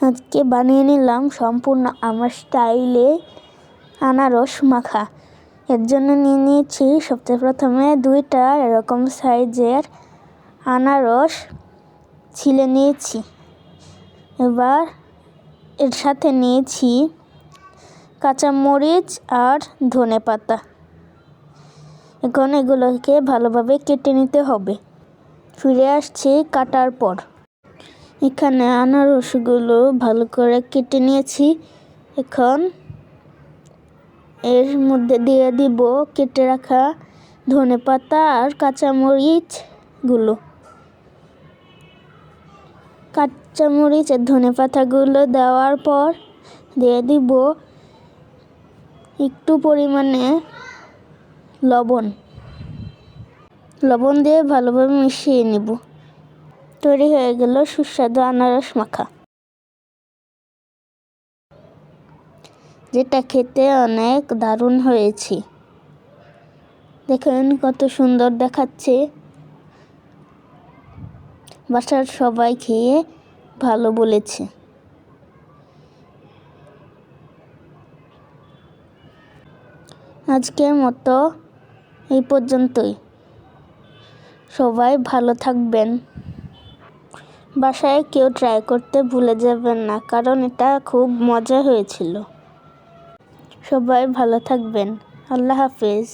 আজকে বানিয়ে নিলাম সম্পূর্ণ আমার স্টাইলে আনারস মাখা। এর জন্য নিয়ে নিয়েছি সবচেয়ে প্রথমে দুইটা এরকম সাইজের আনারস ছিলে নিয়েছি। এবার এর সাথে নিয়েছি কাঁচামরিচ আর ধনে পাতা। এখন এগুলোকে ভালোভাবে কেটে নিতে হবে। ফিরে আসছি কাটার পর। এখানে আনারসগুলো ভালো করে কেটে নিয়েছি। এখন এর মধ্যে দিয়ে দিব কেটে রাখা ধনে পাতা আর কাঁচামরিচগুলো কাঁচামরিচ আর ধনে পাতাগুলো দেওয়ার পর দিয়ে দিব একটু পরিমাণে লবণ। লবণ দিয়ে ভালোভাবে মিশিয়ে নেব। তৈরি হয়ে গেল সুস্বাদু আনারস মাখা। যেটা খেতে অনেক দারুণ হয়েছে। দেখেন কত সুন্দর দেখাচ্ছে। বাসার সবাই খেয়ে ভালো বলেছে। আজকের মতো এই পর্যন্তই। সবাই ভালো থাকবেন। বাসায় কেউ ট্রাই করতে ভুলে যাবেন না, কারণ এটা খুব মজা হয়েছিল। সবাই ভালো থাকবেন। আল্লাহ হাফেজ।